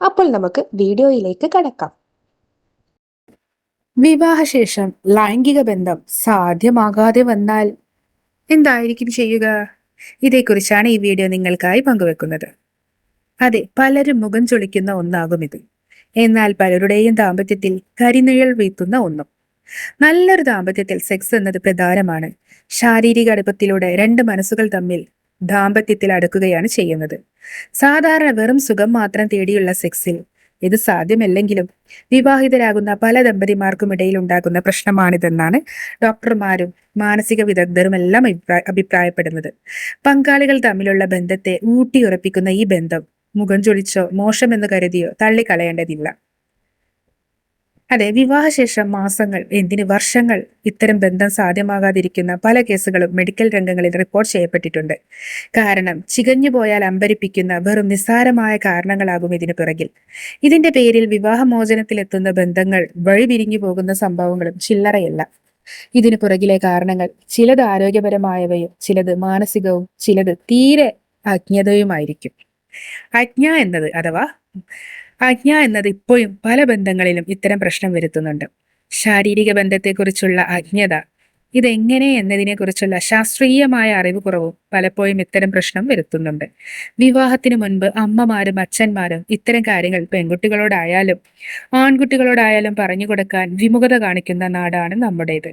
അപ്പോൾ നമുക്ക് വീഡിയോയിലേക്ക് കടക്കാം. വിവാഹശേഷം ലൈംഗിക ബന്ധം സാധ്യമാകാതെ വന്നാൽ എന്തായിരിക്കും ചെയ്യുക? ഇതേക്കുറിച്ചാണ് ഈ വീഡിയോ നിങ്ങൾക്കായി പങ്കുവെക്കുന്നത്. അതെ പലരും മുഖം ചൊളിക്കുന്ന ഒന്നാകും ഇത്. എന്നാൽ പലരുടെയും ദാമ്പത്യത്തിൽ കരിനിഴൽ വീത്തുന്ന ഒന്നും. നല്ലൊരു ദാമ്പത്യത്തിൽ സെക്സ് എന്നത് പ്രധാനമാണ്. ശാരീരിക അടുപ്പത്തിലൂടെ രണ്ട് മനസ്സുകൾ തമ്മിൽ ദാമ്പത്യത്തിൽ അടുക്കുകയാണ് ചെയ്യുന്നത്. സാധാരണ വെറും സുഖം മാത്രം തേടിയുള്ള സെക്സിൽ ഇത് സാധ്യമല്ലെങ്കിലും വിവാഹിതരാകുന്ന പല ദമ്പതിമാർക്കും ഇടയിൽ ഉണ്ടാകുന്ന പ്രശ്നമാണിതെന്നാണ് ഡോക്ടർമാരും മാനസിക വിദഗ്ധരും എല്ലാം അഭിപ്രായപ്പെടുന്നത്. പങ്കാളികൾ തമ്മിലുള്ള ബന്ധത്തെ ഊട്ടിയുറപ്പിക്കുന്ന ഈ ബന്ധം മുഖം ചൊളിച്ചോ മോശമെന്ന് കരുതിയോ തള്ളിക്കളയേണ്ടതില്ല. അതെ വിവാഹശേഷം മാസങ്ങൾ എന്തിന് വർഷങ്ങൾ ഇത്തരം ബന്ധം സാധ്യമാകാതിരിക്കുന്ന പല കേസുകളും മെഡിക്കൽ രംഗങ്ങളിൽ റിപ്പോർട്ട് ചെയ്യപ്പെട്ടിട്ടുണ്ട്. കാരണം ചികഞ്ഞു പോയാൽ അമ്പരിപ്പിക്കുന്ന വെറും നിസ്സാരമായ കാരണങ്ങളാകും ഇതിനു പിറകിൽ. ഇതിന്റെ പേരിൽ വിവാഹമോചനത്തിലെത്തുന്ന ബന്ധങ്ങൾ വഴിപിരിഞ്ഞു പോകുന്ന സംഭവങ്ങളും ചില്ലറയല്ല. ഇതിനു പുറകിലെ കാരണങ്ങൾ ചിലത് ആരോഗ്യപരമായവയും ചിലത് മാനസികവും ചിലത് തീരെ അജ്ഞതയുമായിരിക്കും. അജ്ഞ എന്നത് അഥവാ അജ്ഞ എന്നത് ഇപ്പോഴും പല ബന്ധങ്ങളിലും ഇത്തരം പ്രശ്നം വരുത്തുന്നുണ്ട്. ശാരീരിക ബന്ധത്തെക്കുറിച്ചുള്ള അജ്ഞത ഇതെങ്ങനെ എന്നതിനെക്കുറിച്ചുള്ള ശാസ്ത്രീയമായ അറിവ് കുറവും പലപ്പോഴും ഇത്തരം പ്രശ്നം വരുത്തുന്നുണ്ട്. വിവാഹത്തിന് മുൻപ് അമ്മമാരും അച്ഛന്മാരും ഇത്തരം കാര്യങ്ങൾ പെൺകുട്ടികളോടായാലും ആൺകുട്ടികളോടായാലും പറഞ്ഞു കൊടുക്കാൻ വിമുഖത കാണിക്കുന്ന നാടാണ് നമ്മുടേത്.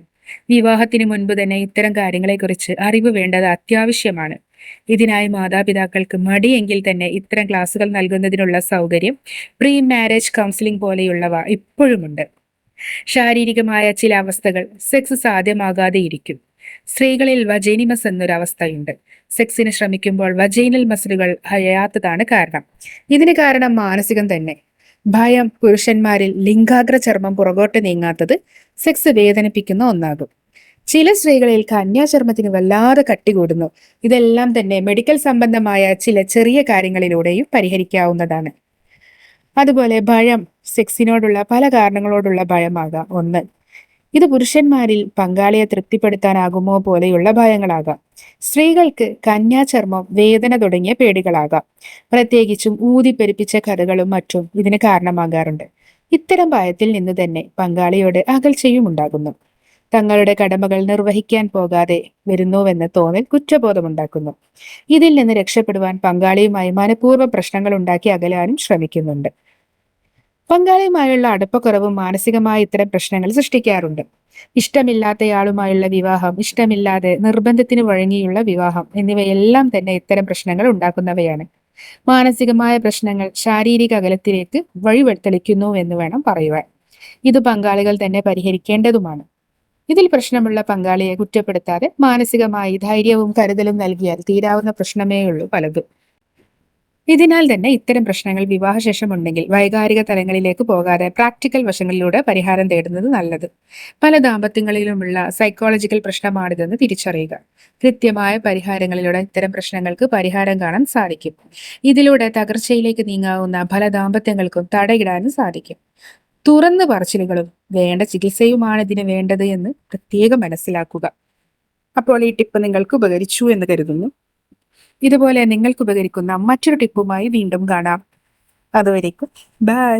വിവാഹത്തിന് മുൻപ് തന്നെ ഇത്തരം കാര്യങ്ങളെക്കുറിച്ച് അറിവ് വേണ്ടത് അത്യാവശ്യമാണ്. ഇതിനായി മാതാപിതാക്കൾക്ക് മടിയെങ്കിൽ തന്നെ ഇത്തരം ക്ലാസുകൾ നൽകുന്നതിനുള്ള സൗകര്യം പ്രീ മാരേജ് കൗൺസിലിംഗ് പോലെയുള്ളവ ഇപ്പോഴുമുണ്ട്. ശാരീരികമായ ചില അവസ്ഥകൾ സെക്സ് സാധ്യമാകാതെ ഇരിക്കും. സ്ത്രീകളിൽ വജൈനിമസ് എന്നൊരവസ്ഥയുണ്ട്. സെക്സിന് ശ്രമിക്കുമ്പോൾ വജൈനൽ മസിലുകൾ അയയാത്തതാണ് കാരണം. ഇതിന് കാരണം മാനസികം തന്നെ. ഭയം പുരുഷന്മാരിൽ ലിംഗാഗ്ര ചർമ്മം പുറകോട്ട് നീങ്ങാത്തത് സെക്സ് വേദനിപ്പിക്കുന്ന ഒന്നാകും. ചില സ്ത്രീകളിൽ കന്യാചർമ്മത്തിന് വല്ലാതെ കട്ടികൂടുന്നു ഇതെല്ലാം തന്നെ മെഡിക്കൽ സംബന്ധമായ ചില ചെറിയ കാര്യങ്ങളിലൂടെയും പരിഹരിക്കാവുന്നതാണ്. അതുപോലെ ഭയം സെക്സിനോടുള്ള പല കാരണങ്ങളോടുള്ള ഭയമാകാം. ഒന്ന് ഇത് പുരുഷന്മാരിൽ പങ്കാളിയെ തൃപ്തിപ്പെടുത്താനാകുമോ പോലെയുള്ള ഭയങ്ങളാകാം. സ്ത്രീകൾക്ക് കന്യാചർമ്മം വേദന തുടങ്ങിയ പേടികളാകാം. പ്രത്യേകിച്ചും ഊതിപ്പെരുപ്പിച്ച കഥകളും മറ്റും ഇതിന് കാരണമാകാറുണ്ട്. ഇത്തരം ഭയത്തിൽ നിന്ന് തന്നെ പങ്കാളിയോട് അകൽച്ചയും ഉണ്ടാകുന്നു. തങ്ങളുടെ കടമകൾ നിർവഹിക്കാൻ പോകാതെ വരുന്നുവെന്ന് തോന്നൽ കുറ്റബോധമുണ്ടാക്കുന്നു. ഇതിൽ നിന്ന് രക്ഷപ്പെടുവാൻ പങ്കാളിയുമായി മനഃപൂർവ പ്രശ്നങ്ങൾ ഉണ്ടാക്കി അകലാനും ശ്രമിക്കുന്നുണ്ട്. പങ്കാളിയുമായുള്ള അടുപ്പക്കുറവും മാനസികമായ ഇത്തരം പ്രശ്നങ്ങൾ സൃഷ്ടിക്കാറുണ്ട്. ഇഷ്ടമില്ലാത്തയാളുമായുള്ള വിവാഹം ഇഷ്ടമില്ലാതെ നിർബന്ധത്തിന് വഴങ്ങിയുള്ള വിവാഹം എന്നിവയെല്ലാം തന്നെ ഇത്തരം പ്രശ്നങ്ങൾ ഉണ്ടാക്കുന്നവയാണ്. മാനസികമായ പ്രശ്നങ്ങൾ ശാരീരിക അകലത്തിലേക്ക് വഴിവെടുത്തളിക്കുന്നു എന്ന് വേണം പറയുവാൻ. ഇത് പങ്കാളികൾ തന്നെ പരിഹരിക്കേണ്ടതുമാണ്. ഇതിൽ പ്രശ്നമുള്ള പങ്കാളിയെ കുറ്റപ്പെടുത്താതെ മാനസികമായി ധൈര്യവും കരുതലും നൽകിയാൽ തീരാവുന്ന പ്രശ്നമേ ഉള്ളൂ പലതും. ഇതിനാൽ തന്നെ ഇത്തരം പ്രശ്നങ്ങൾ വിവാഹശേഷം ഉണ്ടെങ്കിൽ വൈകാരിക തലങ്ങളിലേക്ക് പോകാതെ പ്രാക്ടിക്കൽ വശങ്ങളിലൂടെ പരിഹാരം തേടുന്നത് നല്ലത്. പല ദാമ്പത്യങ്ങളിലുമുള്ള സൈക്കോളജിക്കൽ പ്രശ്നമാണിതെന്ന് തിരിച്ചറിയുക. കൃത്യമായ പരിഹാരങ്ങളിലൂടെ ഇത്തരം പ്രശ്നങ്ങൾക്ക് പരിഹാരം കാണാൻ സാധിക്കും. ഇതിലൂടെ തകർച്ചയിലേക്ക് നീങ്ങാവുന്ന പല ദാമ്പത്യങ്ങൾക്കും തടയിടാനും സാധിക്കും. തുറന്നു പറച്ചിലുകളും വേണ്ട ചികിത്സയുമാണ് ഇതിന് വേണ്ടത് എന്ന് പ്രത്യേകം മനസ്സിലാക്കുക. അപ്പോൾ ഈ ടിപ്പ് നിങ്ങൾക്ക് ഉപകരിച്ചു എന്ന് കരുതുന്നു. ഇതുപോലെ നിങ്ങൾക്ക് ഉപകരിക്കുന്ന മറ്റൊരു ടിപ്പുമായി വീണ്ടും കാണാം. അതുവരേക്കും. ബൈ.